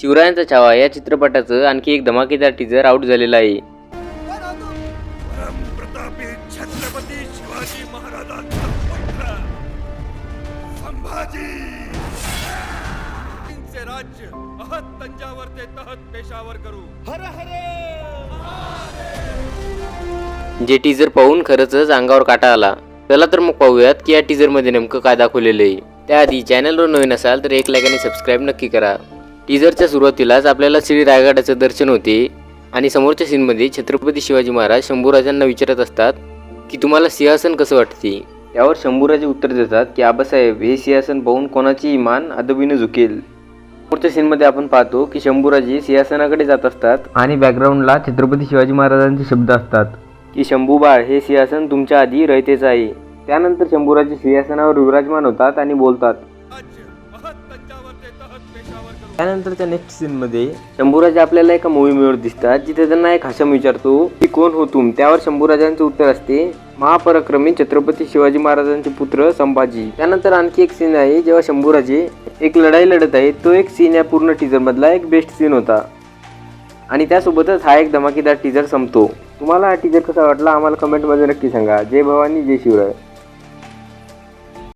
शिवरायांचा छावा या चित्रपटाचं आणखी एक धमाकेदार टीजर आउट झालेलं आहे. प्रतापी छत्रपती शिवाजी महाराजांचा पुत्र. संभाजी. चे राज्य अहत तंजावर ते तहत पेशावर करू. हर हर. जे टीजर पाहून खरंच अंगावर काटा आला चला तर मग पाहूयात की या टीजरमध्ये नेमकं काय दाखवलेलं आहे. त्याआधी चॅनलवर नवीन असाल तर एक लाईक आणि सबस्क्राईब नक्की करा. टीजरच्या सुरुवातीलाच आपल्याला श्री रायगडाचं दर्शन होते आणि समोरच्या सीनमध्ये छत्रपती शिवाजी महाराज शंभूराजांना विचारत असतात की तुम्हाला सिंहासन कसं वाटते? त्यावर शंभूराजे उत्तर देतात की आबासाहेब हे सिंहासन पाहून कोणाची इमान अदबीनं झुकेल. पुढच्या सीनमध्ये आपण पाहतो की शंभूराजे सिंहासनाकडे जात असतात आणि बॅकग्राऊंडला छत्रपती शिवाजी महाराजांचे शब्द असतात की शंभूबाळ हे सिंहासन तुमच्या आधी रयतेचं आहे. त्यानंतर शंभूराजे सिंहासनावर विराजमान होतात आणि बोलतात त्यानंतर त्या नेक्स्ट सीनमध्ये शंभूराजे आपल्याला एका मूवीवर दिसतात जिथे त्यांना एक हसम विचारतो की कोण हो तुम? त्यावर शंभूराजांचं उत्तर असते महापराक्रमी छत्रपती शिवाजी महाराजांचे पुत्र संभाजी. त्यानंतर आणखी एक सीन आहे जेव्हा शंभूराजे एक लढाई लढत आहे तो एक सीन या पूर्ण टीजर मधला एक बेस्ट सीन होता. आणि त्यासोबतच हा एक धमाकेदार टीजर संपतो. तुम्हाला हा टीजर कसा वाटला? आम्हाला कमेंटमध्ये नक्की सांगा. जय भवानी जय शिवराय.